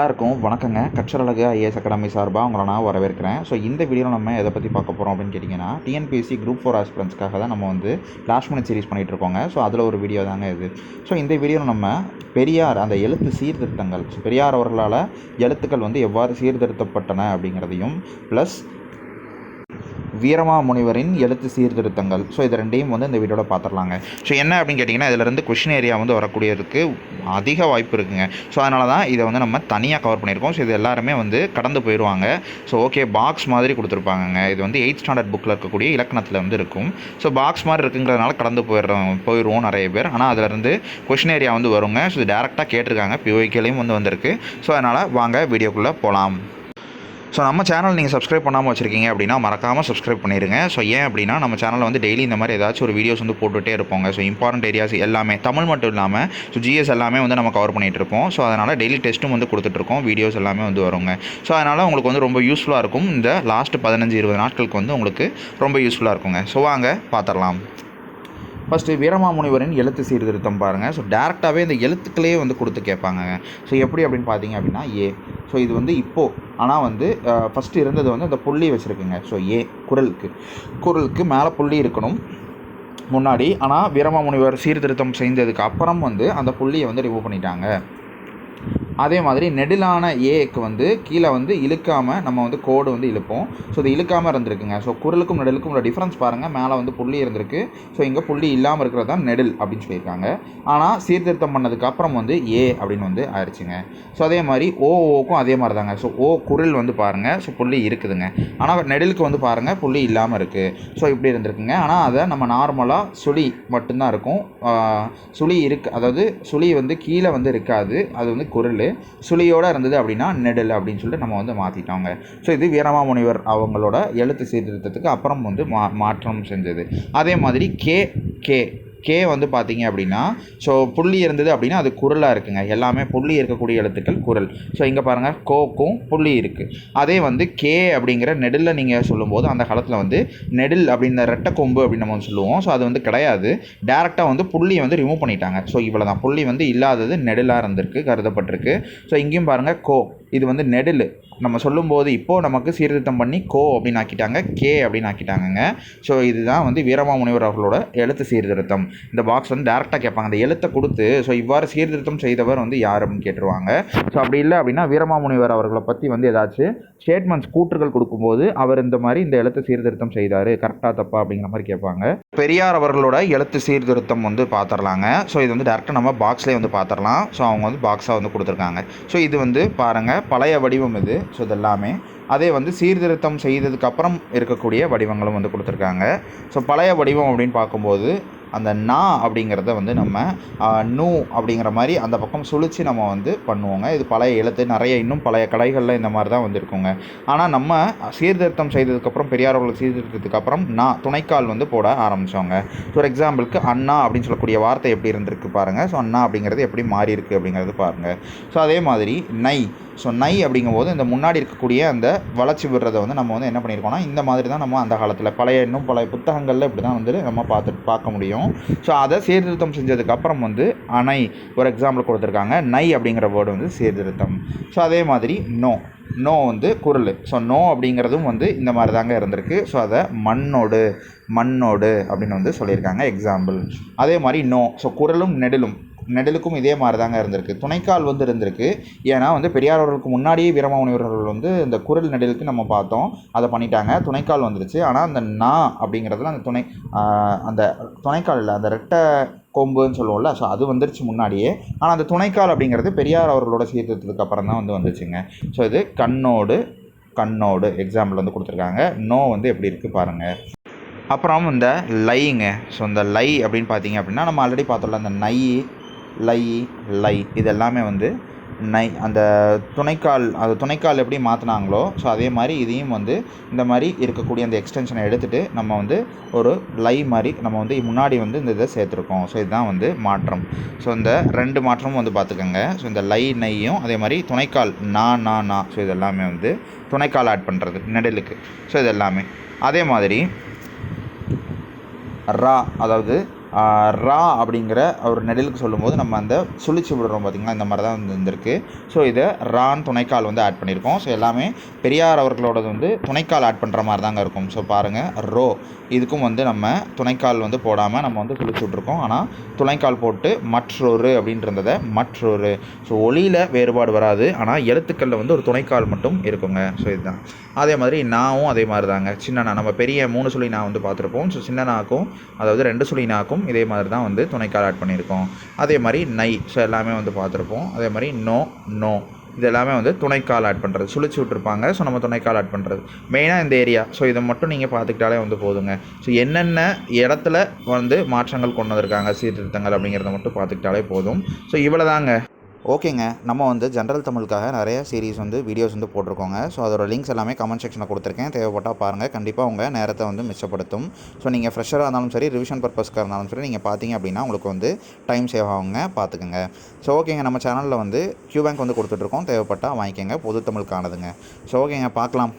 எல்லாருக்கும் வணக்கங்க. கச்சரழகு IAS academy சார்பாக உங்களை நான் வரவேற்கிறேன். ஸோ இந்த வீடியோவில் நம்ம எதை பற்றி பார்க்க போகிறோம் அப்படின்னு கேட்டிங்கன்னா டிஎன்பிஎஸ்சி குரூப் ஃபோர் ஆஸ்பிரன்ஸ்க்காக தான் நம்ம வந்து லாஸ்ட் மினிட் சீரிஸ் பண்ணிகிட்டு இருக்கோங்க. ஸோ அதில் ஒரு வீடியோ தாங்க இது. ஸோ இந்த வீடியோவில் நம்ம பெரியார் அந்த எழுத்து சீர்திருத்தங்கள் பெரியார் அவர்களால் எழுத்துக்கள் வந்து எவ்வாறு சீர்திருத்தப்பட்டன அப்படிங்கிறதையும் ப்ளஸ் வீரமாமுனிவரின் எழுத்து சீர்திருத்தங்கள். ஸோ இது ரெண்டையும் வந்து இந்த வீடியோவில் பார்த்துடலாங்க ஸோ என்ன அப்படின்னு கேட்டிங்கன்னா இதிலிருந்து கொஷின் ஏரியா வந்து வரக்கூடியதுக்கு அதிக வாய்ப்பு இருக்குங்க. ஸோ அதனால தான் இதை வந்து நம்ம தனியாக கவர் பண்ணியிருக்கோம். ஸோ இது எல்லாருமே வந்து கடந்து போயிடுவாங்க ஸோ ஓகே பாக்ஸ் மாதிரி கொடுத்துருப்பாங்கங்க. இது வந்து எயிட் ஸ்டாண்டர்ட் புக்கில் இருக்கக்கூடிய இலக்கணத்தில் வந்து இருக்கும். ஸோ பாக்ஸ் மாதிரி இருக்குங்கிறதுனால கடந்து போயிடுறோம் போயிடுவோம் நிறைய பேர். ஆனால் அதிலிருந்து கொஷின் ஏரியா வந்து வருங்க. ஸோ இது டேரெக்டாக கேட்டிருக்காங்க. பிஓகேலையும் வந்து வந்திருக்கு. ஸோ அதனால் வாங்க வீடியோக்குள்ளே போகலாம் ஸோ நம்ம சேனல் நீங்கள் சப்ஸ்கிரைப் பண்ணாமல் வச்சுருக்கீங்க அப்படின்னா மறக்காமல் சப்ஸ்கிரைப் பண்ணிடுங்க ஸோ ஏன் அப்படின்னா நம்ம சேனலில் வந்து டெய்லி இந்த மாதிரி ஏதாச்சும் ஒரு வீடியோஸ் வந்து போட்டுகிட்டே இருப்போங்க. ஸோ இம்பார்ட்டன்ட் ஏரியாஸ் எல்லாமே தமிழ் மட்டும் இல்லாமல் ஸோ ஜிஎஸ் எல்லாமே வந்து நம்ம கவர் பண்ணிகிட்டு இருப்போம். ஸோ அதனால் டெய்லி டெஸ்ட்டும் வந்து கொடுத்துட்ருக்கோம் வீடியோஸ் எல்லாமே வந்து வருங்க. ஸோ அதனால் உங்களுக்கு வந்து ரொம்ப யூஸ்ஃபுல்லாக இருக்கும். இந்த லாஸ்ட் பதினஞ்சு இருபது நாட்களுக்கு வந்து உங்களுக்கு ரொம்ப யூஸ்ஃபுல்லாக இருக்குங்க. ஸோ வாங்க பார்த்துடலாம் ஃபஸ்ட்டு வீரமாமுனிவரின் எழுத்து சீர்திருத்தம் பாருங்கள் ஸோ டேரெக்டாகவே இந்த எழுத்துக்களே வந்து கொடுத்து கேட்பாங்க. ஸோ எப்படி அப்படின்னு பார்த்தீங்க அப்படின்னா ஏ ஸோ இது வந்து இப்போது ஆனால் வந்து ஃபஸ்ட்டு இருந்தது வந்து அந்த புள்ளி வச்சுருக்குங்க. ஸோ ஏ குரலுக்கு. குரலுக்கு மேலே புள்ளி இருக்கணும். முன்னாடி. ஆனால் வீரமாமுனிவர் சீர்திருத்தம் செய்ததுக்கு அப்புறம் வந்து அந்த புள்ளியை வந்து ரிமூவ் பண்ணிட்டாங்க. அதே மாதிரி நெடிலான ஏக்கு வந்து கீழே வந்து இழுக்காமல் நம்ம வந்து கோடு வந்து இழுப்போம். ஸோ இது இழுக்காமல் இருந்திருக்குங்க. ஸோ குரலுக்கும் நெடலுக்கும் உள்ள டிஃப்ரென்ஸ் பாருங்கள் மேலே வந்து புள்ளி இருந்திருக்கு. ஸோ இங்கே புள்ளி இல்லாமல் இருக்கிறது தான் நெடில் அப்படின்னு சொல்லியிருக்காங்க. ஆனால் சீர்திருத்தம் பண்ணதுக்கு அப்புறம் வந்து ஏ அப்படின்னு வந்து ஆயிடுச்சுங்க ஸோ அதே மாதிரி ஓ ஓக்கும் அதே மாதிரி தாங்க. ஸோ ஓ குரல் வந்து பாருங்கள் ஸோ புள்ளி இருக்குதுங்க. ஆனால் நெடிலுக்கு வந்து பாருங்கள் புள்ளி இல்லாமல் இருக்குது ஸோ இப்படி இருந்திருக்குங்க. ஆனால் அதை நம்ம நார்மலாக சுழி மட்டும்தான் இருக்கும். சுழி இருக்கு அதாவது சுழி வந்து கீழே வந்து இருக்காது. அது வந்து குரல். சுழியோடு இருந்தது அப்படின்னா நெடல் அப்படின்னு சொல்லிட்டு நம்ம வந்து மாற்றிட்டோங்க ஸோ இது வீரமாமுனிவர் அவங்களோட எழுத்து சீர்திருத்தத்துக்கு அப்புறம் வந்து மா மாற்றம் செஞ்சது. அதே மாதிரி கே கே கே வந்து பார்த்தீங்க அப்படின்னா ஸோ புள்ளி இருந்தது அப்படின்னா அது குரலாக இருக்குங்க. எல்லாமே புள்ளி இருக்கக்கூடிய எழுத்துக்கள் குரல். ஸோ இங்கே பாருங்கள் கோக்கும் புள்ளி இருக்குது அதே வந்து கே அப்படிங்கிற நெடில் நீங்கள் சொல்லும்போது அந்த காலத்தில் வந்து நெடில் அப்படின்ற ரெட்டை கொம்பு அப்படின்னு நம்ம வந்து சொல்லுவோம். ஸோ அது வந்து கிடையாது. டேரெக்டாக வந்து புள்ளியை வந்து ரிமூவ் பண்ணிட்டாங்க. ஸோ இவ்வளோ தான் புள்ளி வந்து இல்லாதது நெடிலாக இருந்திருக்கு கருதப்பட்டிருக்கு. ஸோ இங்கேயும் பாருங்கள் கோ. இது வந்து நெடில். நம்ம சொல்லும்போது இப்போது நமக்கு சீர்திருத்தம் பண்ணி கோ அப்படின்னு ஆக்கிட்டாங்க கே அப்படின்னு ஆக்கிட்டாங்கங்க. ஸோ இதுதான் வந்து வீரமாமுனிவர் அவர்களோட எழுத்து சீர்திருத்தம். இந்த பாக்ஸ் வந்து டேரெக்டாக கேட்பாங்க. அந்த எழுத்தை கொடுத்து ஸோ இவ்வாறு சீர்திருத்தம் செய்தவர் வந்து யார் அப்படின்னு கேட்டுருவாங்க. ஸோ அப்படி இல்லை அப்படின்னா வீரமாமுனிவர் அவர்களை பற்றி வந்து ஏதாச்சும் ஸ்டேட்மெண்ட்ஸ் கூற்றுகள் கொடுக்கும்போது அவர் இந்த மாதிரி இந்த எழுத்து சீர்திருத்தம் செய்தார். கரெக்டாக தப்பா அப்படிங்கிற மாதிரி கேட்பாங்க. பெரியார் அவர்களோட எழுத்து சீர்திருத்தம் வந்து பார்த்துடலாங்க ஸோ இது வந்து டேரெக்டாக நம்ம பாக்ஸ்லேயே வந்து பார்த்துடலாம் ஸோ அவங்க வந்து பாக்ஸாக வந்து கொடுத்துருக்காங்க. ஸோ இது வந்து பாருங்கள் பழைய வடிவம் இது. ஸோ இதெல்லாமே. அதே வந்து சீர்திருத்தம் செய்ததுக்கு அப்புறம் இருக்கக்கூடிய வடிவங்களும் வந்து கொடுத்துருக்காங்க. ஸோ பழைய வடிவம் அப்படின்னு பார்க்கும்போது அந்த நா அப்படிங்கிறத வந்து நம்ம நூ அப்படிங்கிற மாதிரி அந்த பக்கம் சுழித்து நம்ம வந்து பண்ணுவோங்க. இது பழைய எழுத்து நிறைய இன்னும் பழைய கடைகளில் இந்த மாதிரி தான் வந்து இருக்குங்க ஆனால் நம்ம சீர்திருத்தம் செய்ததுக்கப்புறம் பெரியார் அவர்கள் சீர்திருத்தத்துக்கு அப்புறம் நான் துணைக்கால் வந்து போட ஆரம்பித்தோங்க ஃபார் எக்ஸாம்பிளுக்கு அண்ணா அப்படின்னு சொல்லக்கூடிய வார்த்தை எப்படி இருந்திருக்கு பாருங்கள் ஸோ அண்ணா அப்படிங்கிறது எப்படி மாறி இருக்குது அப்படிங்கிறது பாருங்கள் ஸோ அதே மாதிரி நை. ஸோ நை அப்படிங்கும்போது இந்த முன்னாடி இருக்கக்கூடிய அந்த வளர்ச்சி விடுறதை வந்து நம்ம வந்து என்ன பண்ணியிருக்கோம்னா இந்த மாதிரி தான் நம்ம அந்த காலத்தில் பழைய இன்னும் பழைய புத்தகங்களில் இப்படி தான் வந்து நம்ம பார்த்து பார்க்க முடியும். ஸோ அதை சீர்திருத்தம் செஞ்சதுக்கப்புறம் வந்து அணை ஒரு எக்ஸாம்பிள் கொடுத்துருக்காங்க. நை அப்படிங்கிற வேர்டு வந்து சீர்திருத்தம். ஸோ அதே மாதிரி நோ நோ வந்து குரல். ஸோ நோ அப்படிங்கிறதும் வந்து இந்த மாதிரி தாங்க இருந்திருக்கு. ஸோ அதை மண்ணோடு மண்ணோடு அப்படின்னு வந்து சொல்லியிருக்காங்க எக்ஸாம்பிள் அதே மாதிரி நோ ஸோ குரலும் நெடிலும். நெடலுக்கும் இதே மாதிரி தாங்க இருந்திருக்கு. துணைக்கால் வந்து இருந்திருக்கு. ஏன்னா வந்து பெரியார் அவர்களுக்கு முன்னாடியே வீரமாமுனிவர்கள் வந்து இந்த குரல் நெடலுக்கு நம்ம பார்த்தோம். அதை பண்ணிட்டாங்க. துணைக்கால் வந்துருச்சு. ஆனால் அந்த நா அப்படிங்கிறதுல அந்த துணை அந்த துணைக்கால் இல்லை அந்த ரெட்டை கொம்புன்னு சொல்லுவோம்ல ஸோ அது வந்துருச்சு முன்னாடியே. ஆனால் அந்த துணைக்கால் அப்படிங்கிறது பெரியார் அவர்களோட சீர்திருத்தத்துக்கு அப்புறம் தான் வந்து வந்துச்சுங்க. ஸோ இது கண்ணோடு கண்ணோடு எக்ஸாம்பிள் வந்து கொடுத்துருக்காங்க. நோ வந்து எப்படி இருக்குது பாருங்கள் அப்புறம் இந்த லைங்க. ஸோ இந்த லை அப்படின்னு பார்த்தீங்க அப்படின்னா நம்ம ஆல்ரெடி பார்த்தோம்ல அந்த நை லை லை. இது எல்லாமே வந்து நை அந்த துணைக்கால் அது துணைக்கால் எப்படி மாற்றினாங்களோ ஸோ அதே மாதிரி இதையும் வந்து இந்த மாதிரி இருக்கக்கூடிய அந்த எக்ஸ்டென்ஷனை எடுத்துகிட்டு நம்ம வந்து ஒரு லை மாதிரி நம்ம வந்து முன்னாடி வந்து இந்த இதை சேர்த்துருக்கோம். ஸோ இதுதான் வந்து மாற்றம். ஸோ இந்த ரெண்டு மாற்றமும் வந்து பார்த்துக்கோங்க. ஸோ இந்த லை நையும் அதே மாதிரி துணைக்கால் நா நா நா. ஸோ இது எல்லாமே வந்து துணைக்கால் ஆட் பண்ணுறது நெடலுக்கு. ஸோ இது எல்லாமே அதே மாதிரி ரா அதாவது ரா அப்படிங்கிற ஒரு நெடலுக்கு சொல்லும்போது நம்ம அந்த சுழிச்சு விடுறோம் பார்த்திங்களா இந்த மாதிரி தான் வந்து இருந்திருக்கு. ஸோ இதை ரான் துணைக்கால் வந்து ஆட் பண்ணியிருக்கோம். ஸோ எல்லாமே பெரியார் அவர்களோடது வந்து துணைக்கால் ஆட் பண்ணுற மாதிரி தாங்க இருக்கும். ஸோ பாருங்கள் ரோ. இதுக்கும் வந்து நம்ம துணைக்கால் வந்து போடாமல் நம்ம வந்து சுழிச்சு விட்ருக்கோம் ஆனால் துணைக்கால் போட்டு மற்றொரு அப்படின்றத மற்றொரு. ஸோ ஒளியில் வேறுபாடு வராது. ஆனால் எழுத்துக்களில் வந்து ஒரு துணைக்கால் மட்டும் இருக்குங்க. ஸோ இதுதான். அதே மாதிரி நாவும் அதே மாதிரி தாங்க சின்ன நம்ம பெரிய மூணு சுழி நான் வந்து பார்த்துருப்போம். ஸோ சின்னனாக்கும் அதாவது ரெண்டு சுழி நாக்கும் இதே மாதிரி தான் வந்து துணைக்கால் ஆட் பண்ணியிருக்கோம். அதே மாதிரி நை ஸோ எல்லாமே வந்து பார்த்துருப்போம். அதே மாதிரி நோ நோ. இது எல்லாமே வந்து துணைக்கால் ஆட் பண்ணுறது சுழிச்சு விட்ருப்பாங்க ஸோ நம்ம துணைக்கால் ஆட் பண்ணுறது மெயினாக இந்த ஏரியா ஸோ இதை மட்டும் நீங்கள் பார்த்துக்கிட்டாலே வந்து போதுங்க. ஸோ என்னென்ன இடத்துல வந்து மாற்றங்கள் கொண்டு வந்திருக்காங்க சீர்திருத்தங்கள் அப்படிங்கிறத மட்டும் பார்த்துக்கிட்டாலே போதும். ஸோ இவ்வளோ தாங்க ஓகேங்க. நம்ம வந்து ஜென்ரல் தமிழுக்காக நிறைய சீரிஸ் வந்து வீடியோஸ் வந்து போட்டிருக்கோங்க. ஸோ அதோட லிங்க்ஸ் எல்லாமே கமெண்ட் செக்ஷனில் கொடுத்துருக்கேன். தேவைப்பட்டால் பாருங்கள் கண்டிப்பாக உங்கள் நேரத்தை வந்து மிச்சப்படுத்தும். ஸோ நீங்கள் ஃப்ரெஷராக இருந்தாலும் சரி ரிவிஷன் பர்பஸ்க்காக இருந்தாலும் சரி நீங்கள் பார்த்தீங்க அப்படின்னா உங்களுக்கு வந்து டைம் சேவ் ஆகுங்க. பார்த்துக்குங்க ஸோ ஓகேங்க. நம்ம சேனலில் வந்து கியூ பேங்க் வந்து கொடுத்துட்ருக்கோம் தேவைப்பட்டால் வாங்கிக்கோங்க. பொது தமிழுக்கானதுங்க. ஸோ ஓகேங்க. பார்க்கலாம்